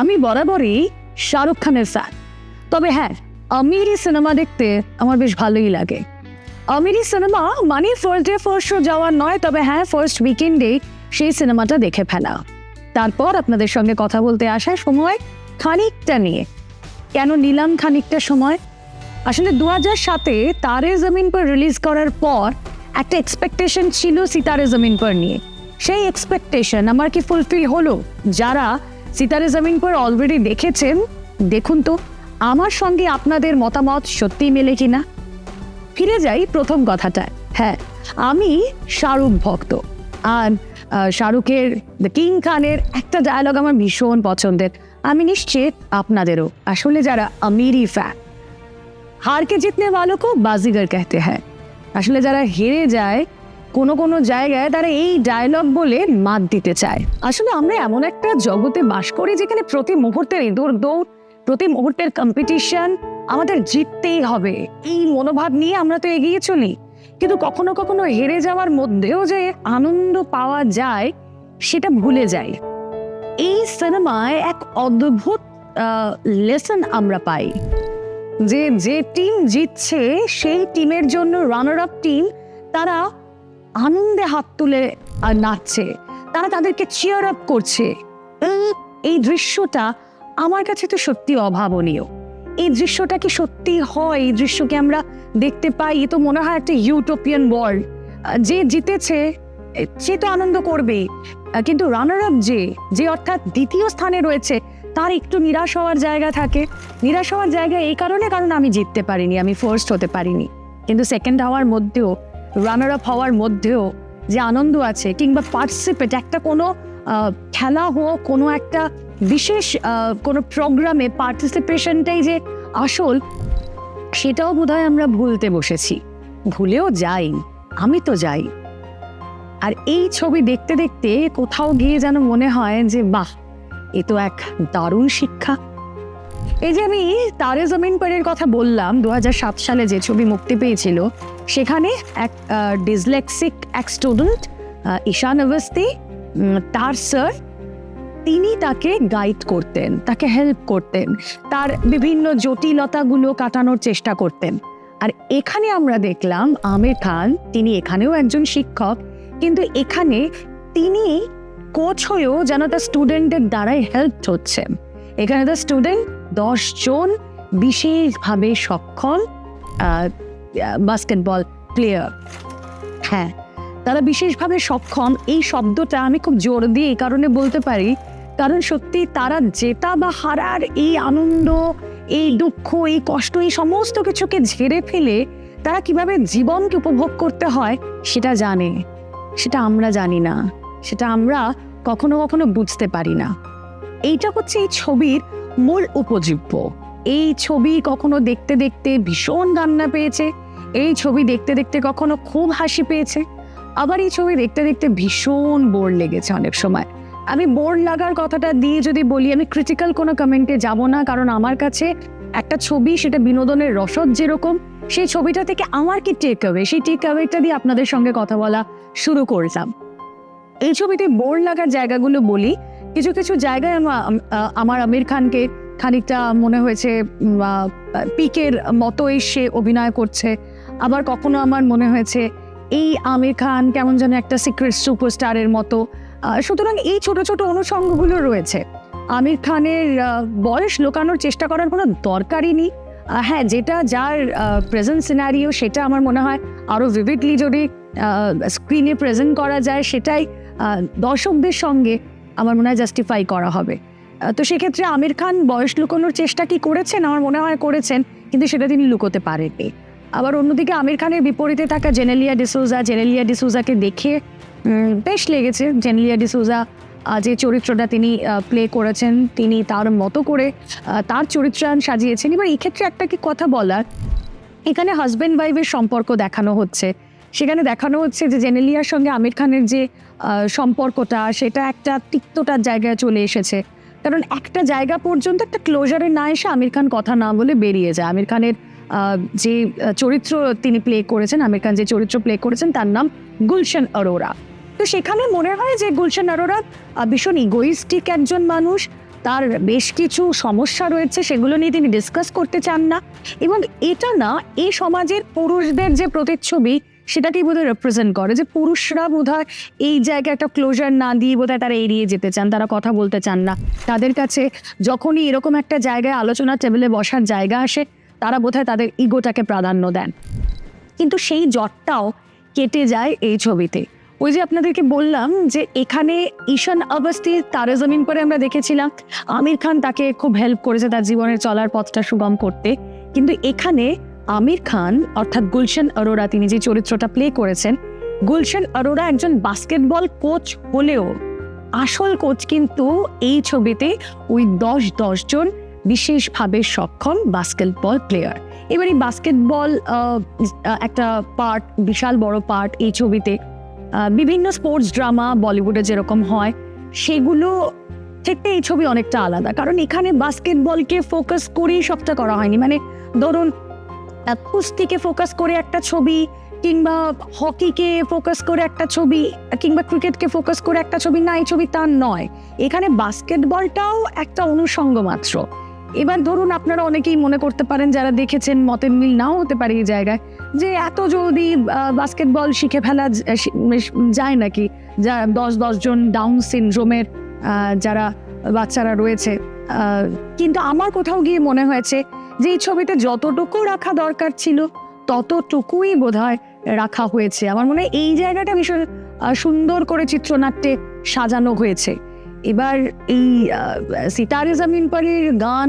আমি বরাবরই শাহরুখ খানের ফ্যান তবে হ্যাঁ আমিরি সিনেমা দেখতে আমার বেশ ভালোই লাগে। আমিরি সিনেমা মানে ফার্স্ট ডে ফার্স্ট শো যাওয়ার নয়, তবে হ্যাঁ ফার্স্ট উইকেন্ডে সেই সিনেমাটা দেখে ফেলা। তারপর আপনাদের সঙ্গে কথা বলতে আসার সময় খানিকটা নিয়ে। কেন নিলাম খানিকটা সময়? আসলে দু হাজার সাতে তারে জমিন পর রিলিজ করার পর একটা এক্সপেকটেশন ছিল সিতারে জমিন পর নিয়ে। সেই এক্সপেকটেশন আমার কি ফুলফিল হলো? যারা সিতারে জমিন পর অলরেডি দেখেছেন, দেখুন তো, আমার সঙ্গে আপনাদের মতামত সত্যিই মেলে কিনা? ফিরে যাই প্রথম কথাটায়। হ্যাঁ আমি শাহরুখ ভক্ত। আর শাহরুখের দ্য কিং খানের একটা ডায়ালগ আমার ভীষণ পছন্দের। আমি নিশ্চিত আপনাদেরও, আসলে যারা আমিরি ফ্যান হারকে জিতনে বালো ও বাজিগর কেহতে হ্যাঁ। আসলে যারা হেরে যায় কোনো কোনো জায়গায় তারা এই ডায়লগ বলে মাত দিতে চায়। আসলে আমরা এমন একটা জগতে বাস করি যেখানে প্রতি মুহূর্তের ইঁদুর দৌড় প্রতি মুহূর্তের কম্পিটিশন আমাদের জিততেই হবে। এই মনোভাব নিয়ে আমরা তো এগিয়ে চলি। কিন্তু কখনো কখনো হেরে যাওয়ার মধ্যেও যে আনন্দ পাওয়া যায়, সেটা ভুলে যাই। এই সিনেমায় এক অদ্ভুত লেসন আমরা পাই। যে যে টিম জিতছে, সেই টিমের জন্য রানার আপ টিম তারা আনন্দে হাত তুলে নাচছে। তারা তাদেরকে চিয়ার আপ করছে। এই- এই দৃশ্যটা আমার কাছে তো সত্যি অভাবনীয়। এই দৃশ্যটা কি সত্যি হয়? এই দৃশ্যকে আমরা দেখতে পাই? এ তো মনে হয় একটা ইউটোপিয়ান ওয়ার্ল্ড যে জিতেছে, সে তো আনন্দ করবে কিন্তু রানার আপ যে যে অর্থাৎ দ্বিতীয় স্থানে রয়েছে, তার একটু নিরাশ হওয়ার জায়গা থাকে। নিরাশ হওয়ার জায়গা এই কারণে, কারণ আমি জিততে পারিনি, আমি ফার্স্ট হতে পারিনি। কিন্তু সেকেন্ড হওয়ার মধ্যেও রানার আপ হওয়ার মধ্যেও যে আনন্দ আছে, কিংবা পার্টিসিপেট একটা কোনো খেলা হোক, কোনো একটা বিশেষ কোনো প্রোগ্রামে পার্টিসিপেশনটাই যে আসল, সেটাও বোধহয় আমরা ভুলতে বসেছি। ভুলেও যাই, আমি তো যাই। আর এই ছবি দেখতে দেখতে কোথাও গিয়ে যেন মনে হয় যে, বাহ, এ তো এক দারুণ শিক্ষা। এই যে আমি তারে জমিন পরের কথা বললাম দু হাজার সাত সালে যে ছবি মুক্তি পেয়েছিল, সেখানে এক ডিসলেক্সিক এক স্টুডেন্ট ঈশান অবস্তি তার স্যার তিনি তাকে গাইড করতেন, তাকে হেল্প করতেন, তার বিভিন্ন জটিলতাগুলো কাটানোর চেষ্টা করতেন। আর এখানে আমরা দেখলাম, আমির খান, তিনি এখানেও একজন শিক্ষক, কিন্তু এখানে তিনি কোচ হয়েও যেন তার স্টুডেন্টের দ্বারাই হেল্প হচ্ছেন। এখানে তার স্টুডেন্ট দশজন বিশেষভাবে সক্ষম বাস্কেটবল প্লেয়ার হ্যাঁ তারা বিশেষভাবে সক্ষম। এই শব্দটা আমি খুব জোর দিয়ে এই কারণে বলতে পারি, কারণ সত্যি তারা জেতা বা হারার এই আনন্দ, এই দুঃখ, এই কষ্ট, এই সমস্ত কিছুকে ঝেড়ে ফেলে তারা কীভাবে জীবনকে উপভোগ করতে হয় সেটা জানে। সেটা আমরা জানি না। সেটা আমরা কখনো কখনো বুঝতে পারি না। এইটা হচ্ছে এই ছবির মূল উপজীব্য। এই ছবি কখনো দেখতে দেখতে ভীষণ কান্না পেয়েছে, এই ছবি দেখতে দেখতে কখনো খুব হাসি পেয়েছে, আবার এই ছবি দেখতে দেখতে ভীষণ বোর লেগেছে অনেক সময়। আমি বোর লাগার কথাটা দিয়ে যদি বলি, আমি ক্রিটিক্যাল কোনো কমেন্টে যাব না, কারণ আমার কাছে একটা ছবি, সেটা বিনোদনের রসদ যেরকম, সেই ছবিটা থেকে আমার কি টেক অ্যাওয়ে সেই টেক অ্যাওয়েটা দিয়ে আপনাদের সঙ্গে কথা বলা শুরু করলাম। এই ছবিতে বোর লাগার জায়গাগুলো বলি কিছু কিছু জায়গায় আমা- আমার আমির খানকে খানিকটা মনে হয়েছে পিকের মতোই সে অভিনয় করছে। আবার কখনো আমার মনে হয়েছে, এই আমির খান কেমন যেন একটা সিক্রেট সুপারস্টারের মতো। সুতরাং এই ছোট ছোট অনুষঙ্গগুলো রয়েছে। আমির খানের বয়স লোকানোর চেষ্টা করার কোনো দরকারই নেই। হ্যাঁ যেটা যার প্রেজেন্ট সিনারিও সেটা আমার মনে হয় আরও ভিভিডলি যদি স্ক্রিনে প্রেজেন্ট করা যায়, সেটাই দর্শকদের সঙ্গে আমার মনে হয় জাস্টিফাই করা হবে। তো সেক্ষেত্রে আমির খান বয়স লুকোনোর চেষ্টা কি করেছেন? আমার মনে হয় করেছেন, কিন্তু সেটা তিনি লুকোতে পারেননি। আবার অন্যদিকে আমির খানের বিপরীতে থাকা জেনেলিয়া ডিসোজা জেনেলিয়া ডিসোজাকে দেখে বেশ লেগেছে। জেনেলিয়া ডিসোজা যে চরিত্রটা তিনি প্লে করেছেন, তিনি তার মতো করে তার চরিত্রায়ন সাজিয়েছেন। এবার এক্ষেত্রে একটা কি কথা বলার? এখানে হাজব্যান্ড ওয়াইফের সম্পর্ক দেখানো হচ্ছে। সেখানে দেখানো হচ্ছে যে জেনেলিয়ার সঙ্গে আমির খানের যে সম্পর্কটা, সেটা একটা তিক্ততার জায়গায় চলে এসেছে। কারণ একটা জায়গা পর্যন্ত একটা ক্লোজারে না এসে আমির খান কথা না বলে বেরিয়ে যায়। আমির খানের যে চরিত্র তিনি প্লে করেছেন, আমির খান যে চরিত্র প্লে করেছেন, তার নাম গুলশন অরোরা। তো সেখানে মনে হয় যে গুলশন অরোরা ভীষণ ইগোইস্টিক একজন মানুষ। তার বেশ কিছু সমস্যা রয়েছে, সেগুলো নিয়ে তিনি ডিসকাস করতে চান না। এবং এটা না, এই সমাজের পুরুষদের যে প্রতিচ্ছবি সেটাকেই বোধহয় রিপ্রেজেন্ট করে যে পুরুষরা বোধহয় এই জায়গায় একটা ক্লোজার না দিয়ে বোধহয় তারা এড়িয়ে যেতে চান, তারা কথা বলতে চান না। তাদের কাছে যখনই এরকম একটা জায়গায় আলোচনা টেবিলে বসার জায়গা আসে, তারা বোধহয় তাদের ইগোটাকে প্রাধান্য দেন। কিন্তু সেই জটটাও কেটে যায় এই ছবিতে। ওই যে আপনাদেরকে বললাম যে এখানে ঈশান অবস্থি তারে জমিন পরে আমরা দেখেছিলাম। আমির খান তাকে খুব হেল্প করেছে তার জীবনের চলার পথটা সুগম করতে। কিন্তু এখানে আমির খান, অর্থাৎ গুলশান অরোরা, তিনি যে চরিত্রটা প্লে করেছেন, গুলশান অরোরা একজন বাস্কেটবল কোচ হলেও আসল কোচ কিন্তু এই ছবিতে ওই দশ দশজন বিশেষভাবে সক্ষম বাস্কেটবল প্লেয়ার এবার এই বাস্কেটবল একটা পার্ট বিশাল বড় পার্ট এই ছবিতে বিভিন্ন স্পোর্টস ড্রামা বলিউডে যেরকম হয়, সেগুলো থেকে এই ছবি অনেকটা আলাদা। কারণ এখানে বাস্কেটবলকে ফোকাস করেই সবটা করা হয়নি। মানে ধরুন কুস্তিকে ফোকাস করে একটা ছবি, কিংবা হকিকে ফোকাস করে একটা ছবি, কিংবা ক্রিকেটকে ফোকাস করে একটা ছবি, না, এই ছবি তার নয়। এখানে বাস্কেটবলটাও একটা অনুষঙ্গ মাত্র। এবার ধরুন আপনারা অনেকেই মনে করতে পারেন, যারা দেখেছেন, মতের মিল নাও হতে পারে এই জায়গায়, যে এত জলদি বাস্কেটবল শিখে ফেলা যায় নাকি? যা দশ দশজন ডাউন সিনড্রোমের যারা বাচ্চারা রয়েছে। কিন্তু আমার কোথাও গিয়ে মনে হয়েছে যে এই ছবিতে যতটুকু রাখা দরকার ছিল, ততটুকুই বোধহয় রাখা হয়েছে। আমার মনে হয় এই জায়গাটা ভীষণ সুন্দর করে চিত্রনাট্যে সাজানো হয়েছে। এবার এই সিতারে জামিন পরের গান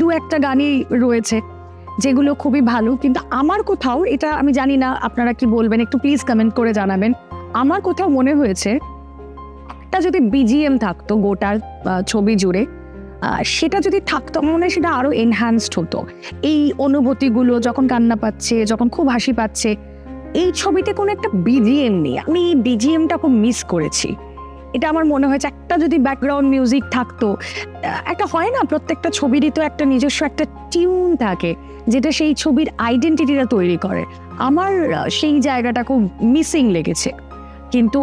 দু একটা গানই রয়েছে, যেগুলো খুবই ভালো। কিন্তু আমার কোথাও, এটা আমি জানি না, আপনারা কি বলবেন? একটু প্লিজ কমেন্ট করে জানাবেন। আমার কোথাও মনে হয়েছে, একটা যদি বিজিএম থাকতো গোটার ছবি জুড়ে সেটা যদি থাকতো মনে হয় সেটা আরও এনহ্যান্সড হতো। এই অনুভূতিগুলো যখন কান্না পাচ্ছে, যখন খুব হাসি পাচ্ছে, এই ছবিতে কোনো একটা বিজিএম নেই। আমি এই বিজিএমটা খুব মিস করেছি। এটা আমার মনে হয়েছে একটা যদি ব্যাকগ্রাউন্ড মিউজিক থাকতো একটা হয় না, প্রত্যেকটা ছবিরই তো একটা নিজস্ব একটা টিউন থাকে, যেটা সেই ছবির আইডেন্টিটিটা তৈরি করে। আমার সেই জায়গাটা খুব মিসিং লেগেছে। কিন্তু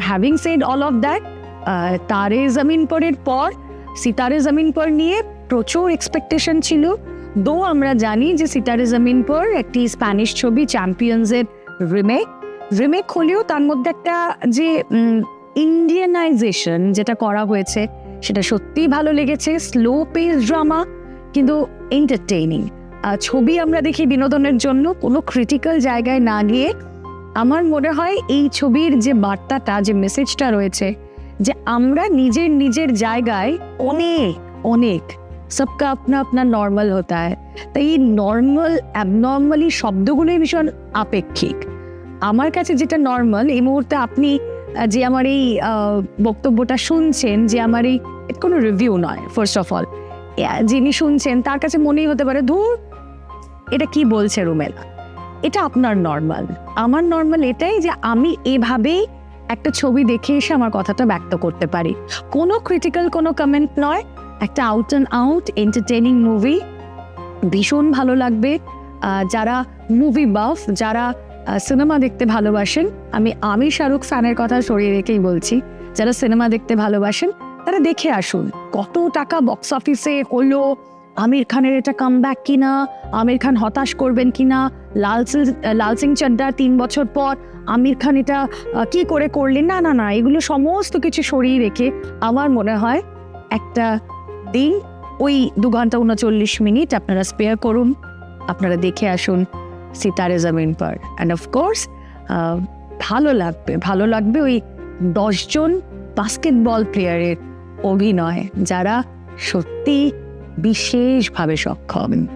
having said all of that Taare Zameen পরের পর সিতারে জমিন পর নিয়ে প্রচুর এক্সপেকটেশন ছিল দো আমরা জানি যে সিতারে জমিন পর একটি স্প্যানিশ ছবি চ্যাম্পিয়ন্সের রিমেক রিমেক হলেও তার মধ্যে একটা যে ইন্ডিয়ানাইজেশন যেটা করা হয়েছে সেটা সত্যিই ভালো লেগেছে স্লো পেস ড্রামা কিন্তু এন্টারটেইনিং ছবি আমরা দেখি বিনোদনের জন্য কোনো ক্রিটিক্যাল জায়গায় না গিয়ে আমার মনে হয় এই ছবির যে বার্তাটা যে মেসেজটা রয়েছে যে আমরা নিজের নিজের জায়গায় অনেক অনেক, সবকা আপনা আপনা নর্মাল হতা হয় তাই এই নর্মাল অ্যাবনর্মালি শব্দগুলোই ভীষণ আপেক্ষিক। আমার কাছে যেটা নর্মাল এই মুহূর্তে আপনি যে আমার এই বক্তব্যটা শুনছেন, যে আমার এই কোনো রিভিউ নয় ফার্স্ট অফ অল যিনি শুনছেন, তার কাছে মনেই হতে পারে, ধুর, এটা কি বলছে রুমেলা? এটা আপনার নর্মাল আমার নর্মাল এটাই যে আমি এভাবেই একটা ছবি দেখে এসে আমার কথাটা ব্যক্ত করতে পারি। কোনো ক্রিটিক্যাল কোনো কমেন্ট নয়। একটা out and out entertaining movie ভীষণ ভালো লাগবে। যারা মুভি বাফ যারা সিনেমা দেখতে ভালোবাসেন, আমি আমি শাহরুখ ফ্যানের কথা সরিয়ে রেখেই বলছি, যারা সিনেমা দেখতে ভালোবাসেন, তারা দেখে আসুন। কত টাকা বক্স অফিসে হলো, আমির খানের এটা কাম ব্যাক কিনা, আমির খান হতাশ করবেন কিনা লাল সিং- লাল সিং চাড্ডা তিন বছর পর আমির খান এটা কি করে করলেন? না না না, এগুলো সমস্ত কিছু সরিয়ে রেখে আমার মনে হয় একটা দিন, ওই দু ঘণ্টা উনচল্লিশ মিনিট আপনারা স্পেয়ার করুন, আপনারা দেখে আসুন সিতারে জামিন পর। অ্যান্ড অফকোর্স ভালো লাগবে ভালো লাগবে ওই দশজন বাস্কেটবল প্লেয়ারের অভিনয়, যারা সত্যি বিশেষভাবে সক্ষম।